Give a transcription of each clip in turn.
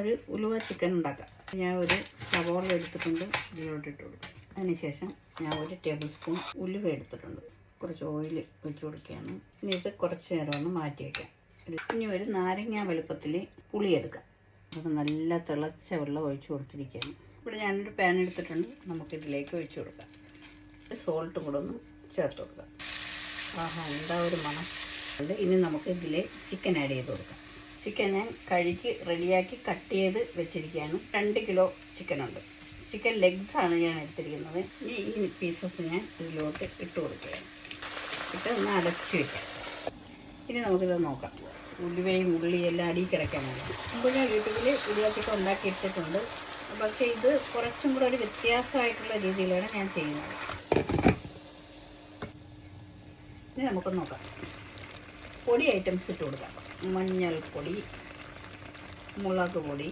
നമുക്കിന്നൊരു ഉലുവ ചിക്കൻ ഉണ്ടാക്കാം. ഞാൻ ഒരു സവോള എടുത്തിട്ടുണ്ട് ഇതിലോട്ട് ഇട്ട് കൊടുക്കും. അതിനുശേഷം ഞാൻ ഒരു ടേബിൾ സ്പൂൺ ഉലുവ എടുത്തിട്ടുണ്ട്. കുറച്ച് ഓയിൽ ഒഴിച്ചു കൊടുക്കുകയാണ്. ഇനി ഇത് കുറച്ച് നേരം ഒന്ന് മാറ്റി വയ്ക്കാം ഇനി ഒരു നാരങ്ങ വലുപ്പത്തിൽ പുളി എടുക്കാം. അത് നല്ല തിളച്ച വെള്ളം ഒഴിച്ച് കൊടുത്തിരിക്കുകയാണ്. ഇവിടെ ഞാനൊരു പാൻ എടുത്തിട്ടുണ്ട്. നമുക്കിതിലേക്ക് ഒഴിച്ചു കൊടുക്കാം. സോൾട്ടും കൂടെ ഒന്ന് ചേർത്ത് കൊടുക്കാം. ആഹാ എന്താ ഒരു മണം. ഇനി നമുക്ക് ഇതിൽ ചിക്കൻ ആഡ് ചെയ്ത് കൊടുക്കാം. ചിക്കൻ ഞാൻ കഴുകി റെഡിയാക്കി കട്ട് ചെയ്ത് വെച്ചിരിക്കുകയാണ്. രണ്ട് കിലോ ചിക്കൻ ഉണ്ട്. ചിക്കൻ ലെഗ്സ് ആണ് ഞാൻ എടുത്തിരിക്കുന്നത്. ഇനി ഈ പീസസ് ഞാൻ ഇതിലോട്ട് ഇട്ട് കൊടുക്കുകയാണ്. ഇട്ട് ഒന്ന് അടച്ച് വെക്കാം. ഇനി നമുക്കിത് നോക്കാം. ഉലുവയും ഉള്ളിയും എല്ലാം അടിയിൽ കിടക്കാൻ വേണ്ടി മുമ്പ് ഞാൻ യൂട്യൂബിൽ ഉലുവത്തൊക്കെ ഉണ്ടാക്കി ഇട്ടിട്ടുണ്ട് പക്ഷേ ഇത് കുറച്ചും കൂടെ ഒരു വ്യത്യാസമായിട്ടുള്ള രീതിയിലാണ് ഞാൻ ചെയ്യുന്നത്. ഇനി നമുക്ക് നോക്കാം. പൊടി ഐറ്റംസ് ഇട്ട് കൊടുക്കാം. മഞ്ഞൾപ്പൊടി മുളക് പൊടി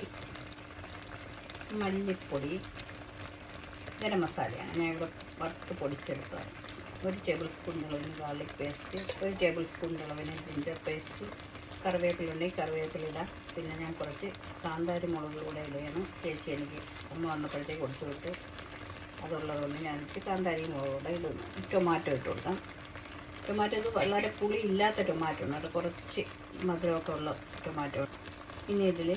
മല്ലിപ്പൊടി ഗരം മസാലയാണ്. ഞാൻ ഇവിടെ വറുത്ത് പൊടിച്ചെടുത്തത് ഒരു ടേബിൾ സ്പൂൺ മുളകിന് ഗാർലിക് പേസ്റ്റ് ഒരു ടേബിൾ സ്പൂൺ മുളകിന് ജിഞ്ചർ പേസ്റ്റ് കറിവേപ്പില ഉണ്ടെങ്കിൽ കറിവേപ്പില ഇടാം. പിന്നെ ഞാൻ കുറച്ച് കാന്താരി മുളക് കൂടെ ഇടുകയാണ്. ചേച്ചി എനിക്ക് അമ്മ വന്നപ്പോഴത്തേക്ക് കൊടുത്തു വിട്ട്. അതുള്ളതുകൊണ്ട് ഞാൻ കാന്താരി മുളക് കൂടെ ഇടുന്നു. ടൊമാറ്റോ ഇട്ട് കൊടുക്കാം. ടൊമാറ്റോ ഇത് വളരെ പുളി ഇല്ലാത്ത ടൊമാറ്റോ ആണ് അത് കുറച്ച് മധുരമൊക്കെ ഉള്ള ടൊമാറ്റോ. ഇനി ഇതിൽ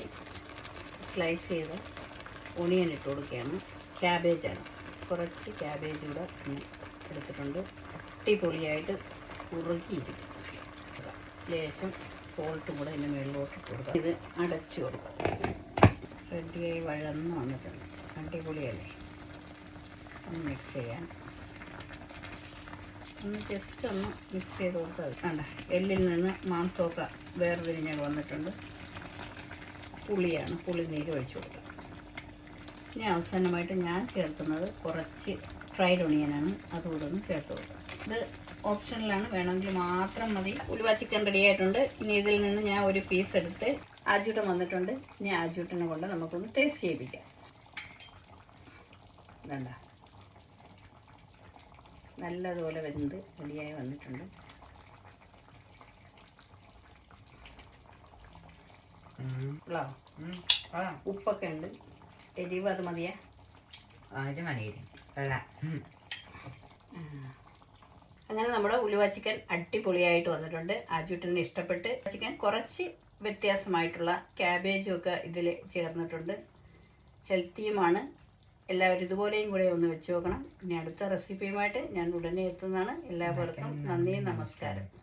സ്ലൈസ് ചെയ്ത് ഒണിയൻ ഇട്ട് കൊടുക്കുകയാണ്. ക്യാബേജാണ് കുറച്ച് ക്യാബേജ് കൂടെ എടുത്തിട്ടുണ്ട്. അടിപൊളിയായിട്ട് ഉറുകിയിരിക്കും. ലേശം സോൾട്ടും കൂടെ ഇതിന്റെ മുകളിലോട്ട് ഇട്ട് കൊടുക്കുക ഇത് അടച്ചു കൊടുക്കുക റെഡിയായി വഴന്ന് വന്നിട്ടുണ്ട് അടിപൊളിയല്ലേ? ഒന്ന് മിക്സ് ചെയ്യാൻ. ഒന്ന് ജസ്റ്റ് ഒന്ന് മിക്സ് ചെയ്ത് കൊടുത്താൽ. കണ്ട. എല്ലിൽ നിന്ന് മാംസമൊക്കെ വേർതിരിഞ്ഞ് വന്നിട്ടുണ്ട്. പുളിയാണ്. പുളി നീര് ഒഴിച്ചു കൊടുക്കുക ഇനി അവസാനമായിട്ട് ഞാൻ ചേർക്കുന്നത് കുറച്ച് ഫ്രൈഡ് ഒണിയനാണ് അതുകൂടെ ഒന്ന് ചേർത്ത് കൊടുക്കുക ഇത് ഓപ്ഷനിലാണ് വേണമെങ്കിൽ മാത്രം മതി. ഉലുവ ചിക്കൻ റെഡി ആയിട്ടുണ്ട്. ഇനി ഇതിൽ നിന്ന് ഞാൻ ഒരു പീസ് എടുത്ത് ആജൂട്ടൻ വന്നിട്ടുണ്ട്. ഇനി ആജൂട്ടനെ കൊണ്ട് നമുക്കൊന്ന് ടേസ്റ്റ് ചെയ്യിപ്പിക്കാം. വേണ്ട നല്ലതുപോലെ വെന്ത് റെഡിയായി വന്നിട്ടുണ്ട്? ഉപ്പൊക്കെ ഉണ്ട്. എരിവ് അത് മതിയാ? അത്. അങ്ങനെ നമ്മുടെ ഉലുവ ചിക്കൻ അടിപൊളിയായിട്ട് വന്നിട്ടുണ്ട്. ആജുട്ടിന് ഇഷ്ടപ്പെട്ട് ചിക്കൻ കുറച്ച് വ്യത്യാസമായിട്ടുള്ള ക്യാബേജും ഒക്കെ ഇതിൽ ചേർന്നിട്ടുണ്ട്. ഹെൽത്തിയുമാണ് എല്ലാവരും ഇതുപോലെയും കൂടെ ഒന്ന് വെച്ച് നോക്കണം. ഇനി അടുത്ത റെസിപ്പിയുമായിട്ട് ഞാൻ ഉടനെ എത്തുന്നതാണ്. എല്ലാവർക്കും നന്ദി നമസ്കാരം.